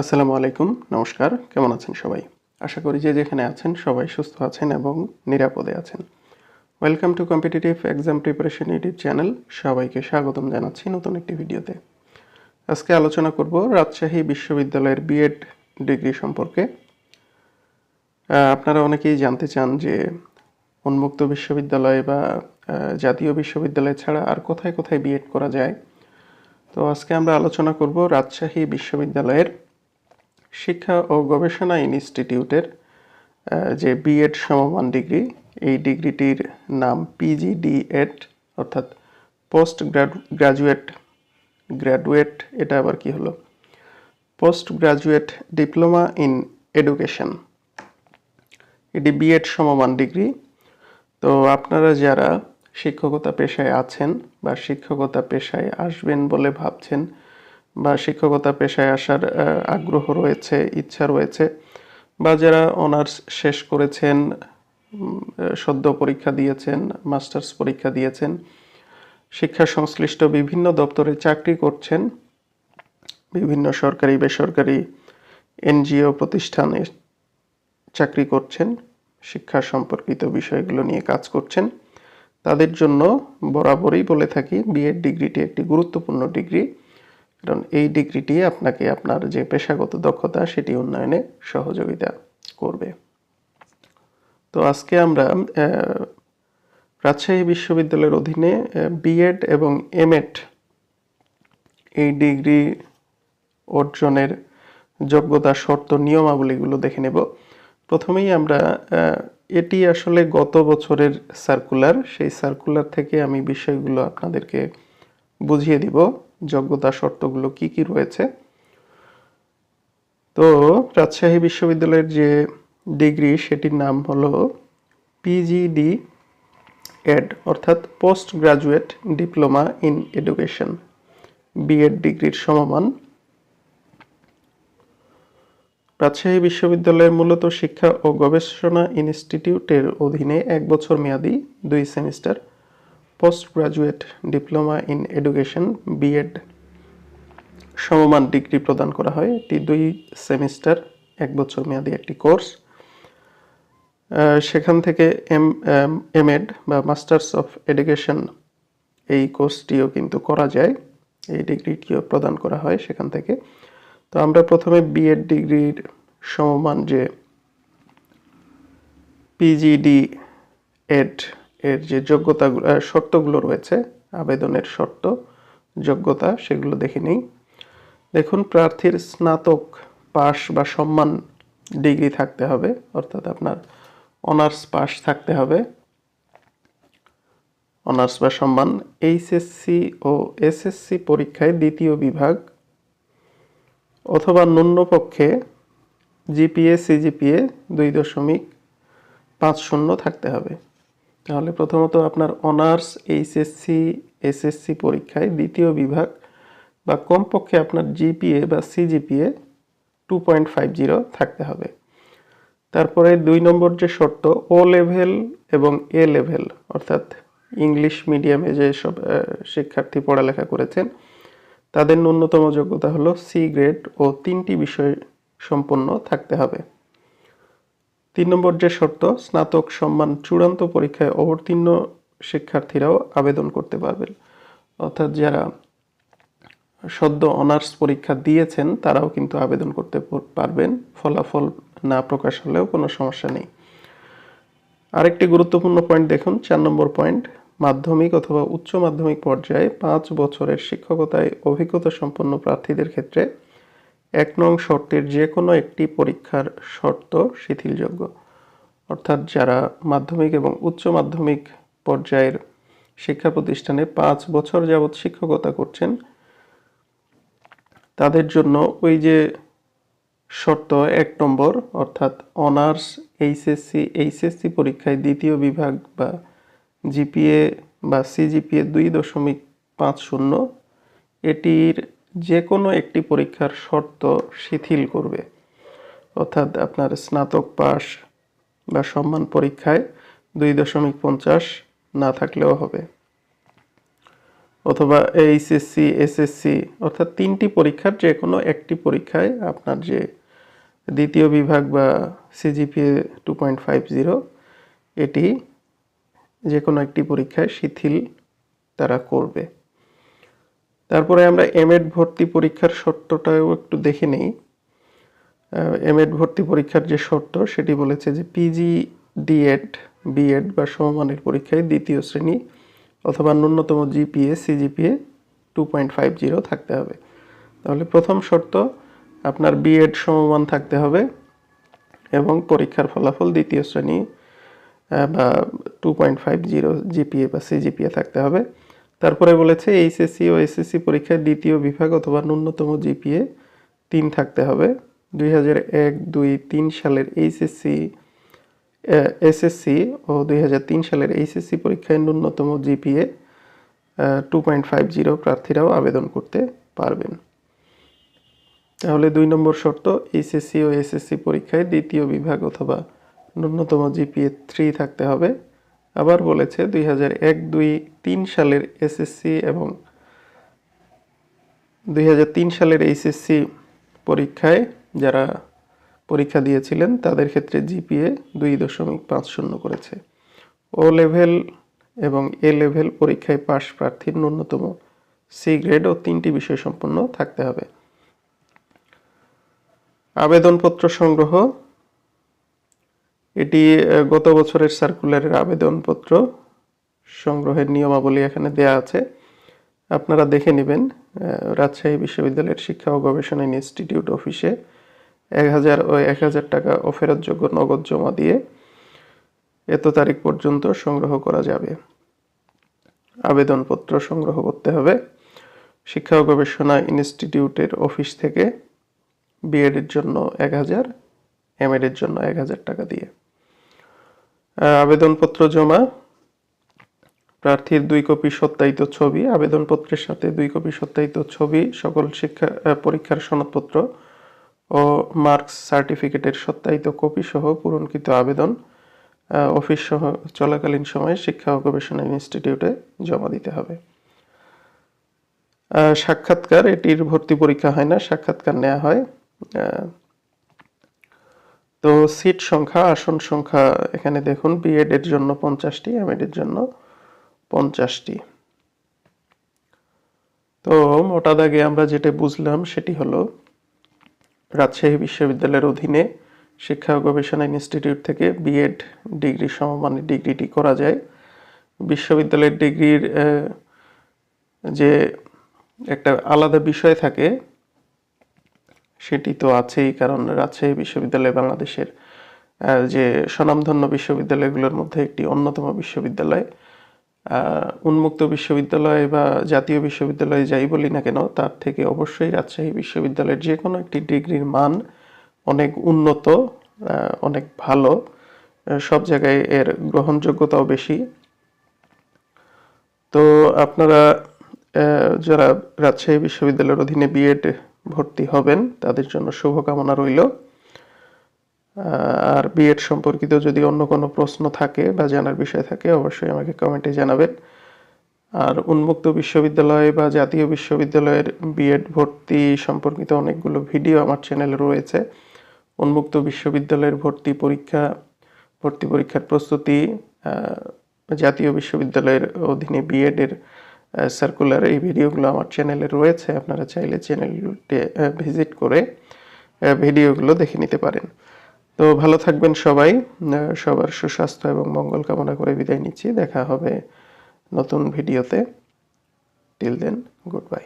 আসসালামু আলাইকুম, নমস্কার, কেমন আছেন সবাই? আশা করি যে যেখানে আছেন সবাই সুস্থ আছেন এবং নিরাপদে আছেন। Welcome to competitive exam preparation YouTube channel সবাইকে স্বাগতম জানাচ্ছি নতুন একটি ভিডিওতে। আজকে আলোচনা করব রাজশাহী বিশ্ববিদ্যালয়ের বিএড ডিগ্রি সম্পর্কে। আপনারা অনেকেই জানতে চান যে উন্মুক্ত বিশ্ববিদ্যালয় বা জাতীয় বিশ্ববিদ্যালয় ছাড়া আর কোথায় কোথায় বিএড করা যায়। তো আজকে আমরা আলোচনা করব রাজশাহী বিশ্ববিদ্যালয়ের শিক্ষা ও গবেষণা ইনস্টিটিউটের যে বিএড সমমান ডিগ্রি, এই ডিগ্রিটির নাম পিজিডিএড অর্থাৎ পোস্ট গ্রাজুয়েট গ্র্যাজুয়েট এটা আবার কি হলো? Post graduate diploma in education. এটি বিএড সমমান ডিগ্রি। তো আপনারা যারা শিক্ষকতা পেশায় আছেন বা শিক্ষকতা পেশায় আসবেন বলে ভাবছেন বা শিক্ষকতা পেশায় আসার আগ্রহ রয়েছে, ইচ্ছা রয়েছে, বা যারা অনার্স শেষ করেছেন সদ্য পরীক্ষা দিয়েছেন, মাস্টার্স পরীক্ষা দিয়েছেন, শিক্ষা সংশ্লিষ্ট বিভিন্ন দপ্তরে চাকরি করছেন, বিভিন্ন সরকারি, বেসরকারি এনজিও প্রতিষ্ঠানে চাকরি করছেন, শিক্ষা সম্পর্কিত বিষয়গুলো নিয়ে কাজ করছেন, তাদের জন্য বরাবরই বলে থাকি বিএড ডিগ্রিটি একটি গুরুত্বপূর্ণ ডিগ্রি। কারণ এই ডিগ্রিটি আপনাকে আপনার যে পেশাগত দক্ষতা, সেটি উন্নয়নে সহযোগিতা করবে। তো আজকে আমরা রাজশাহী বিশ্ববিদ্যালয়ের অধীনে বিএড এবং এমএড এই ডিগ্রি অর্জনের যোগ্যতা, শর্ত, নিয়মাবলীগুলো দেখে নেব। প্রথমেই আমরা এটি আসলে গত বছরের সার্কুলার সেই সার্কুলার থেকে আমি বিষয়গুলো আপনাদেরকে বুঝিয়ে দিব। যোগ্যতা শর্তগুলো কি কি রয়েছে? তো রাজশাহী বিশ্ববিদ্যালয়ের যে ডিগ্রি, সেটির নাম হলো পিজিডি এড অর্থাৎ post graduate diploma in education. B Ed ডিগ্রির সমমান। রাজশাহী বিশ্ববিদ্যালয়ের মূলত শিক্ষা ও গবেষণা ইনস্টিটিউটের অধীনে এক বছর মেয়াদি দুই semester. Post graduate diploma in education, B Ed, সমমান ডিগ্রি প্রদান করা হয়। এটি দুই সেমিস্টার, এক বছর মেয়াদি একটি কোর্স। সেখান থেকে এম এমএড বা মাস্টার্স অফ এডুকেশন এই কোর্সটিও কিন্তু করা যায়। এই ডিগ্রিটিও প্রদান করা হয় সেখান থেকে। তো আমরা প্রথমে বিএড ডিগ্রির সমমান যে পিজিডি এড এর যে যোগ্যতা শর্তগুলো রয়েছে, আবেদনের শর্ত, যোগ্যতা, সেগুলো দেখে নিই। দেখুন, প্রার্থীর স্নাতক পাস বা সম্মান ডিগ্রি থাকতে হবে, অর্থাৎ আপনার অনার্স পাস থাকতে হবে। অনার্স বা সম্মান, এইচএসসি ও এসএসসি পরীক্ষায় দ্বিতীয় বিভাগ অথবা ন্যূনপক্ষে জিপিএ, সিজিপিএ দুই দশমিক পাঁচ শূন্য থাকতে হবে। তাহলে প্রথমত আপনার অনার্স, এইচএসসি, এসএসসি পরীক্ষায় দ্বিতীয় বিভাগ বা কমপক্ষে আপনার জিপিএ বা CGPA two point five zero থাকতে হবে। তারপরে দুই নম্বর যে শর্ত ও লেভেল এবং এ লেভেল অর্থাৎ ইংলিশ মিডিয়ামে যে সব শিক্ষার্থী পড়ালেখা করেছেন, তাদের ন্যূনতম যোগ্যতা হলো সি গ্রেড ও তিনটি বিষয় সম্পন্ন থাকতে হবে। তিন নম্বর যে শর্ত, স্নাতক সম্মান চূড়ান্ত পরীক্ষায় অবতীর্ণ শিক্ষার্থীরাও আবেদন করতে পারবেন অর্থাৎ যারা সদ্য অনার্স পরীক্ষা দিয়েছেন, তারাও কিন্তু আবেদন করতে পারবেন। ফলাফল না প্রকাশ হলেও কোনো সমস্যা নেই। আরেকটি গুরুত্বপূর্ণ পয়েন্ট দেখুন, চার নম্বর পয়েন্ট মাধ্যমিক অথবা উচ্চ মাধ্যমিক পর্যায়ে পাঁচ বছরের শিক্ষকতায় অভিজ্ঞতা সম্পন্ন প্রার্থীদের ক্ষেত্রে এক নং শর্তের যে কোনো একটি পরীক্ষার শর্ত শিথিলযোগ্য। অর্থাৎ যারা মাধ্যমিক এবং উচ্চ মাধ্যমিক পর্যায়ের শিক্ষা প্রতিষ্ঠানে পাঁচ বছর যাবৎ শিক্ষকতা করছেন, তাদের জন্য ওই যে শর্ত এক নম্বর, অর্থাৎ অনার্স, এইচএসসি এইচএসসি পরীক্ষায় দ্বিতীয় বিভাগ বা জিপিএ বা সিজিপিএ দুই দশমিক পাঁচ শূন্য, এটির যে কোনো একটি পরীক্ষার শর্ত শিথিল করবে। অর্থাৎ আপনার স্নাতক পাস বা সম্মান পরীক্ষায় দুই দশমিক পঞ্চাশ না থাকলেও হবে। অথবা এইচএসসি এসএসসি অর্থাৎ তিনটি পরীক্ষার যে কোনো একটি পরীক্ষায় আপনার যে দ্বিতীয় বিভাগ বা CGPA two point five zero এটি যে কোনো একটি পরীক্ষায় শিথিল তারা করবে। তারপরে আমরা এমএড ভর্তি পরীক্ষার শর্তটাও একটু দেখে নেই। এমএড ভর্তি পরীক্ষার যে শর্ত, সেটি বলেছে যে পিজি ডিএড বিএড বা সমমানের পরীক্ষায় দ্বিতীয় শ্রেণি অথবা ন্যূনতম GPA CGPA two point five zero থাকতে হবে। তাহলে প্রথম শর্ত, আপনার বিএড সমমান থাকতে হবে এবং পরীক্ষার ফলাফল দ্বিতীয় শ্রেণি বা two point five zero GPA বা সিজিপিএ থাকতে হবে। তারপরে বলেছে এইচএসসি ও এসএসসি পরীক্ষায় দ্বিতীয় বিভাগ অথবা ন্যূনতম জিপিএ তিন থাকতে হবে। দুই হাজার এক, দুই, তিন সালের এইচএসসি এসএসসি ও দুই হাজার তিন সালের এইচএসসি পরীক্ষায় ন্যূনতম GPA two point five zero প্রার্থীরাও আবেদন করতে পারবেন। তাহলে দুই নম্বর শর্ত, এইচএসসি ও এসএসসি পরীক্ষায় দ্বিতীয় বিভাগ অথবা ন্যূনতম জিপিএ থ্রি থাকতে হবে। আবার বলেছে দুই হাজার এক, দুই, তিন সালের এসএসসি এবং দুই হাজার তিন সালের এইচএসসি পরীক্ষায় যারা পরীক্ষা দিয়েছিলেন, তাদের ক্ষেত্রে জিপিএ দুই দশমিক পাঁচ শূন্য করেছে। ও লেভেল এবং এ লেভেল পরীক্ষায় পাশ প্রার্থীর ন্যূনতম সি গ্রেড ও তিনটি বিষয় সম্পন্ন থাকতে হবে। আবেদনপত্র সংগ্রহ এটি গত বছরের সার্কুলারের আবেদনপত্র সংগ্রহের নিয়মাবলী এখানে দেয়া আছে। আপনারা দেখে নেবেন রাজশাহী বিশ্ববিদ্যালয়ের শিক্ষা ও গবেষণা ইনস্টিটিউট অফিসে এক হাজার ও এক হাজার টাকা অফেরতযোগ্য নগদ জমা দিয়ে এত তারিখ পর্যন্ত সংগ্রহ করা যাবে। আবেদনপত্র সংগ্রহ করতে হবে। শিক্ষা ও গবেষণা ইনস্টিটিউটের অফিস থেকে বিএড এর জন্য এক হাজার এম এর জন্য এক হাজার টাকা দিয়ে। আবেদনপত্র জমা। প্রার্থীর দুই কপি সত্যায়িত ছবি, আবেদনপত্রের সাথে দুই কপি সত্যায়িত ছবি, সকল শিক্ষা পরীক্ষার সনদপত্র ও মার্কস সার্টিফিকেটের সত্যায়িত কপি সহ পূরণকৃত আবেদন অফিস সহ চলাকালীন সময়ে শিক্ষা ও গবেষণা ইনস্টিটিউটে জমা দিতে হবে। সাক্ষাৎকার, এটির ভর্তি পরীক্ষা হয় না, সাক্ষাৎকার নেওয়া হয়। তো সিট সংখ্যা, আসন সংখ্যা এখানে দেখুন বিএড এর জন্য পঞ্চাশটি এমএড এর জন্য পঞ্চাশটি। তো মোটা দাগে আমরা যেটা বুঝলাম সেটি হলো, রাজশাহী বিশ্ববিদ্যালয়ের অধীনে শিক্ষা ও গবেষণা ইনস্টিটিউট থেকে বিএড ডিগ্রি সমমানের ডিগ্রিটি করা যায়। বিশ্ববিদ্যালয়ের ডিগ্রির যে একটা আলাদা বিষয় থাকে সেটি তো আছেই, কারণ রাজশাহী বিশ্ববিদ্যালয় বাংলাদেশের যে স্বনামধন্য বিশ্ববিদ্যালয়গুলোর মধ্যে একটি অন্যতম বিশ্ববিদ্যালয়। উন্মুক্ত বিশ্ববিদ্যালয় বা জাতীয় বিশ্ববিদ্যালয় যাই বলি না কেন, তার থেকে অবশ্যই রাজশাহী বিশ্ববিদ্যালয়ের যে কোনো একটি ডিগ্রির মান অনেক উন্নত অনেক ভালো সব জায়গায় এর গ্রহণযোগ্যতাও বেশি। তো আপনারা যারা রাজশাহী বিশ্ববিদ্যালয়ের অধীনে বিএড ভর্তি হবেন, তাদের জন্য শুভকামনা রইল। আর বিএড সম্পর্কিত যদি অন্য কোনো প্রশ্ন থাকে বা জানার বিষয় থাকে, অবশ্যই আমাকে কমেন্টে জানাবেন। আর উন্মুক্ত বিশ্ববিদ্যালয় বা জাতীয় বিশ্ববিদ্যালয়ের বিএড ভর্তি সম্পর্কিত অনেকগুলো ভিডিও আমার চ্যানেলে রয়েছে। উন্মুক্ত বিশ্ববিদ্যালয়ের ভর্তি পরীক্ষা, ভর্তি পরীক্ষার প্রস্তুতি জাতীয় বিশ্ববিদ্যালয়ের অধীনে বিএড এর সার্কুলার এই ভিডিওগুলো আমার চ্যানেলে রয়েছে। আপনারা চাইলে চ্যানেলটি ভিজিট করে ভিডিওগুলো দেখে নিতে পারেন। তো ভালো থাকবেন সবাই। সবার সুস্বাস্থ্য এবং মঙ্গল কামনা করে বিদায় নিচ্ছি। দেখা হবে নতুন ভিডিওতে। Till then good bye